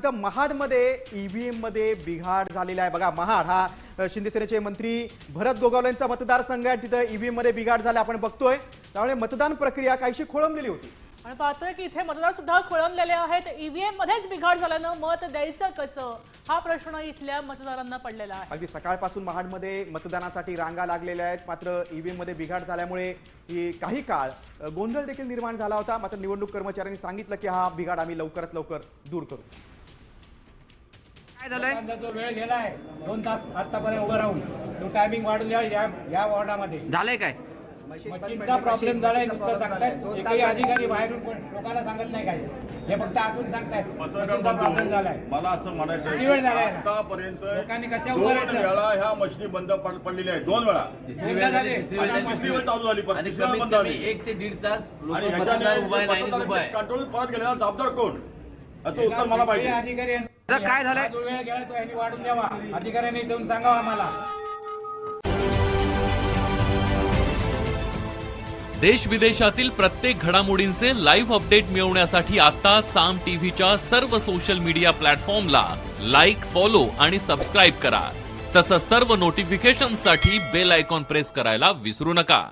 इथं महाडमध्ये ईव्हीएममध्ये बिघाड झालेला आहे. बघा महाड हा शिंदेसेनेचे मंत्री भरत गोगावलेंचा मतदारसंघ आहे. तिथं ईव्हीएममध्ये बिघाड झाला आपण बघतोय. त्यामुळे मतदान प्रक्रिया काहीशी खोळंबलेली होती. आणि पाहतोय की इथे मतदार सुद्धा खोळंबलेले आहेत. ईव्हीएम मध्येच बिघाड झाल्यानं मत द्यायचं कसं? हा प्रश्न इथल्या मतदारांना पडलेला आहे. अगदी सकाळपासून महाडमध्ये मतदानासाठी रांगा लागलेल्या आहेत. मात्र ईव्हीएममध्ये बिघाड झाल्यामुळे ही काही काळ गोंधळ देखील निर्माण झाला होता. मात्र निवडणूक कर्मचाऱ्यांनी सांगितलं की हा बिघाड आम्ही लवकरात लवकर दूर करू. काय झालंय? जो वेळ गेलाय दोन तास आतापर्यंत उभं राहून तो टायमिंग वाढून द्या या या वॉर्डामध्ये. झालंय काय? मशीनचा प्रॉब्लेम झालाय नुसतं सांगतायत. एकही अधिकारी बाहेरून कोण लोकांना सांगत नाही काय. हे फक्त आतून सांगतायत. पत्रकार मशीनचा प्रॉब्लेम झालाय. बंधू, मला असं म्हणायचं किती वेळ झालाय ना? आतापर्यंत लोकांनी कशा दोन उभं राहायचं? वेळा ह्या मशीनी बंद पड- पडलेल्या आहेत. दोन वेळा. झाले. तिसरी वेळ चालू झाली. परत आणि तिसरी वेळ कमीत बंद कमी झाली एक ते दीड तास लोक आणि मतदार उभा आहे लाईनीत उभा आहे. कंट्रोल परत गेलेला जबाबदार कोण? याचं उत्तर मला पाहिजे. अधिकारी काय झालंय? जो वेळ गेला तो यांनी वाढून द्यावा. अधिकाऱ्यांनी येऊन सांगावा आम्हाला. देश विदेशातील प्रत्येक घडामोडींचे लाईव्ह अपडेट मिळवण्यासाठी आता साम टीव्हीच्या सर्व सोशल मीडिया प्लॅटफॉर्मला लाईक फॉलो आणि सबस्क्राईब करा. तसंच सर्व नोटिफिकेशनसाठी बेल आयकॉन प्रेस करायला विसरू नका.